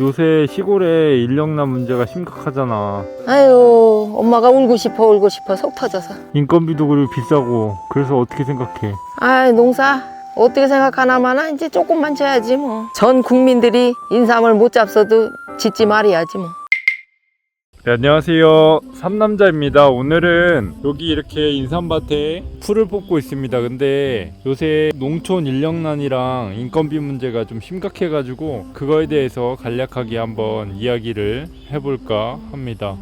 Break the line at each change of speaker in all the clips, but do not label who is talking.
요새 시골에 인력난 문제가 심각하잖아.
아유 엄마가 울고 싶어 울고 싶어 속 터져서
인건비도 그리고 비싸고. 그래서 어떻게 생각해?
아이 농사 어떻게 생각하나마나 이제 조금만 져야지 뭐 전 국민들이 인삼을 못 잡숴도 짓지 말아야지 뭐
네, 안녕하세요. 삼남자입니다. 오늘은 여기 이렇게 인삼밭에 풀을 뽑고 있습니다. 근데 요새 농촌 인력난이랑 인건비 문제가 좀 심각해가지고 그거에 대해서 간략하게 한번 이야기를 해볼까 합니다.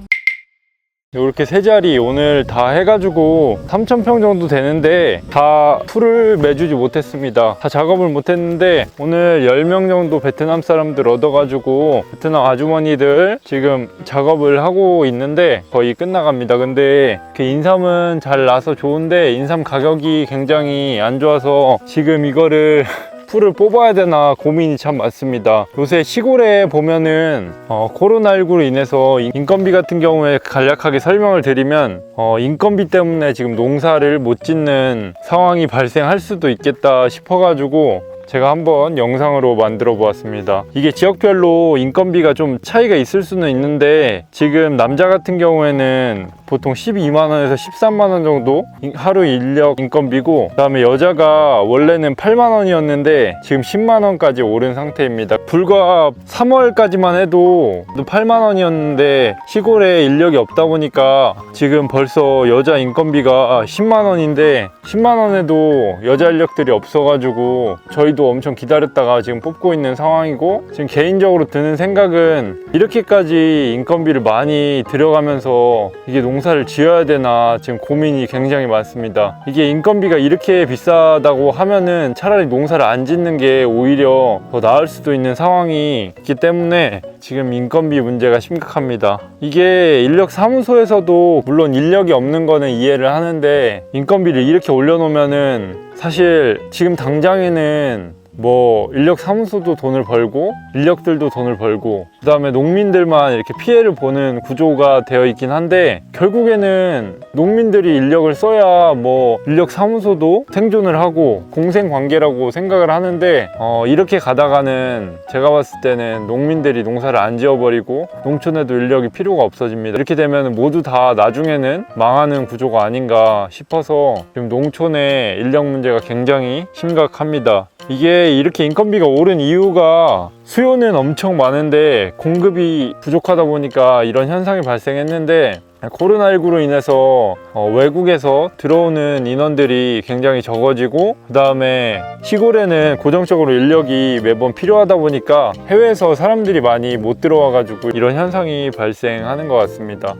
이렇게 세 자리 오늘 다 해가지고 3,000평 정도 되는데 다 풀을 매주지 못했습니다. 다 작업을 못했는데 오늘 10명 정도 베트남 사람들 얻어가지고 베트남 아주머니들 지금 작업을 하고 있는데 거의 끝나갑니다. 근데 그 인삼은 잘 나서 좋은데 인삼 가격이 굉장히 안 좋아서 지금 이거를 풀을 뽑아야 되나 고민이 참 많습니다. 요새 시골에 보면은 어, 코로나19로 인해서 인건비 같은 경우에 간략하게 설명을 드리면 어, 인건비 때문에 지금 농사를 못 짓는 상황이 발생할 수도 있겠다 싶어 가지고 제가 한번 영상으로 만들어 보았습니다. 이게 지역별로 인건비가 좀 차이가 있을 수는 있는데 지금 남자 같은 경우에는 보통 12만 원에서 13만 원 정도 하루 인력 인건비고 그 다음에 여자가 원래는 8만 원이었는데 지금 10만 원까지 오른 상태입니다. 불과 3월까지만 해도 8만 원이었는데 시골에 인력이 없다 보니까 지금 벌써 여자 인건비가 10만 원인데 10만 원에도 여자 인력들이 없어가지고 저희도 엄청 기다렸다가 지금 뽑고 있는 상황이고 지금 개인적으로 드는 생각은 이렇게까지 인건비를 많이 들여가면서 이게 농사를 지어야 되나 지금 고민이 굉장히 많습니다. 이게 인건비가 이렇게 비싸다고 하면은 차라리 농사를 안 짓는 게 오히려 더 나을 수도 있는 상황이 있기 때문에 지금 인건비 문제가 심각합니다. 이게 인력 사무소에서도 물론 인력이 없는 거는 이해를 하는데 인건비를 이렇게 올려놓으면은 사실 지금 당장에는 뭐 인력 사무소도 돈을 벌고 인력들도 돈을 벌고 그 다음에 농민들만 이렇게 피해를 보는 구조가 되어 있긴 한데 결국에는 농민들이 인력을 써야 뭐 인력 사무소도 생존을 하고 공생 관계라고 생각을 하는데 어 이렇게 가다가는 제가 봤을 때는 농민들이 농사를 안 지어버리고 농촌에도 인력이 필요가 없어집니다. 이렇게 되면 모두 다 나중에는 망하는 구조가 아닌가 싶어서 지금 농촌의 인력 문제가 굉장히 심각합니다. 이게 이렇게 인건비가 오른 이유가 수요는 엄청 많은데 공급이 부족하다 보니까 이런 현상이 발생했는데 코로나19로 인해서 어, 외국에서 들어오는 인원들이 굉장히 적어지고 그 다음에 시골에는 고정적으로 인력이 매번 필요하다 보니까 해외에서 사람들이 많이 못 들어와 가지고 이런 현상이 발생하는 것 같습니다.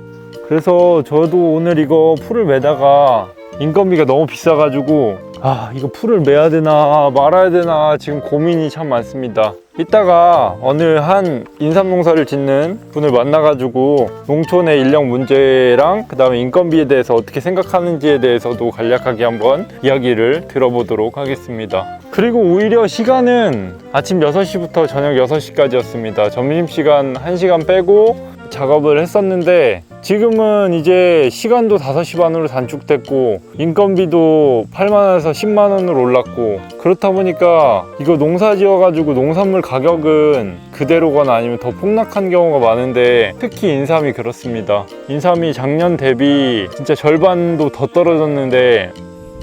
그래서 저도 오늘 이거 풀을 매다가 인건비가 너무 비싸가지고 아 이거 풀을 매야 되나 말아야 되나 지금 고민이 참 많습니다. 이따가 어느 한 인삼 농사를 짓는 분을 만나가지고 농촌의 인력 문제랑 그 다음에 인건비에 대해서 어떻게 생각하는지에 대해서도 간략하게 한번 이야기를 들어보도록 하겠습니다. 그리고 오히려 시간은 아침 6시부터 저녁 6시까지였습니다. 점심시간 1시간 빼고 작업을 했었는데 지금은 이제 시간도 5시 반으로 단축됐고 인건비도 8만원에서 10만원으로 올랐고 그렇다 보니까 이거 농사 지어가지고 농산물 가격은 그대로거나 아니면 더 폭락한 경우가 많은데 특히 인삼이 그렇습니다. 인삼이 작년 대비 진짜 절반도 더 떨어졌는데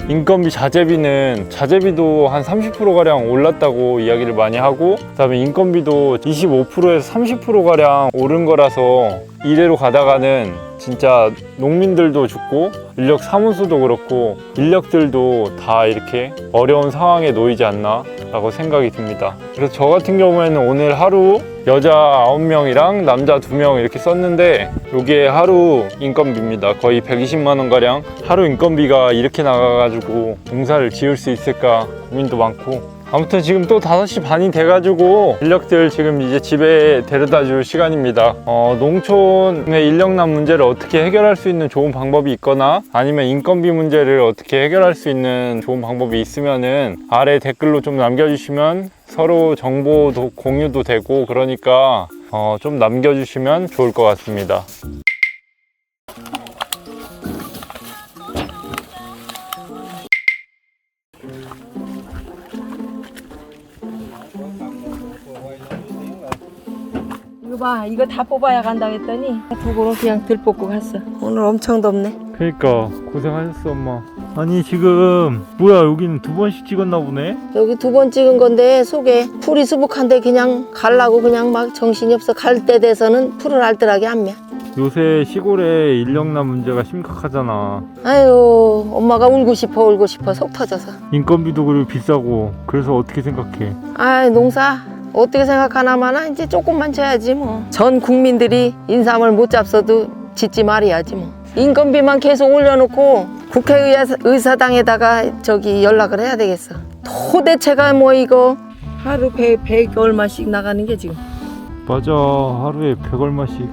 인건비 자재비는 자재비도 한 30%가량 올랐다고 이야기를 많이 하고 그다음에 인건비도 25%에서 30%가량 오른 거라서 이대로 가다가는 진짜 농민들도 죽고 인력 사무소도 그렇고 인력들도 다 이렇게 어려운 상황에 놓이지 않나 라고 생각이 듭니다. 그래서 저 같은 경우에는 오늘 하루 여자 9명이랑 남자 2명 이렇게 썼는데 이게 하루 인건비입니다. 거의 120만원 가량 하루 인건비가 이렇게 나가가지고 농사를 지을 수 있을까 고민도 많고 아무튼 지금 또 5시 반이 돼가지고 인력들 지금 이제 집에 데려다 줄 시간입니다. 어, 농촌의 인력난 문제를 어떻게 해결할 수 있는 좋은 방법이 있거나 아니면 인건비 문제를 어떻게 해결할 수 있는 좋은 방법이 있으면은 아래 댓글로 좀 남겨주시면 서로 정보도 공유도 되고 그러니까 어, 좀 남겨주시면 좋을 것 같습니다.
봐 이거 다 뽑아야 간다 했더니 두고는 그냥 들 뽑고 갔어. 오늘 엄청 덥네.
그러니까 고생하셨어 엄마. 아니 지금 뭐야 여기는 두 번씩 찍었나 보네?
여기 두 번 찍은 건데 속에 풀이 수북한데 그냥 갈라고 그냥 막 정신이 없어 갈 때 돼서는 풀을 알뜰하게 안매
요새 시골에 인력난 문제가 심각하잖아.
아유 엄마가 울고 싶어 울고 싶어. 속 터져서.
인건비도 그리고 비싸고. 그래서 어떻게 생각해?
아 농사 어떻게 생각하나마나 이제 조금만 져야지 뭐. 전 국민들이 인삼을 못 잡숴도 짓지 말아야지 뭐. 인건비만 계속 올려놓고 국회의사당에다가 저기 연락을 해야 되겠어. 도대체가 뭐 이거? 하루 백, 백 얼마씩 나가는 게 지금.
맞아. 하루에 100 얼마씩.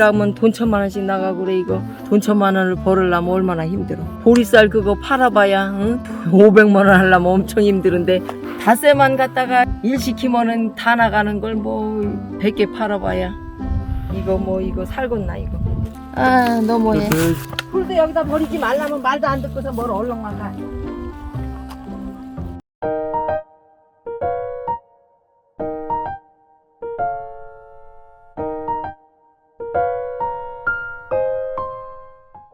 하면 돈 천만 원씩 나가고 그래 이거. 돈 천만 원을 벌으려면 얼마나 힘들어. 보리쌀 그거 팔아봐야 응? 500만 원 하려면 엄청 힘드는데 닷새만 갖다가 일 시키면은 다 나가는 걸뭐 100개 팔아봐야. 이거 뭐 이거 살겄나 이거. 아 너무해.
그래서
풀도 여기다 버리지 말라면 말도 안 듣고서 뭘 얼렁만 가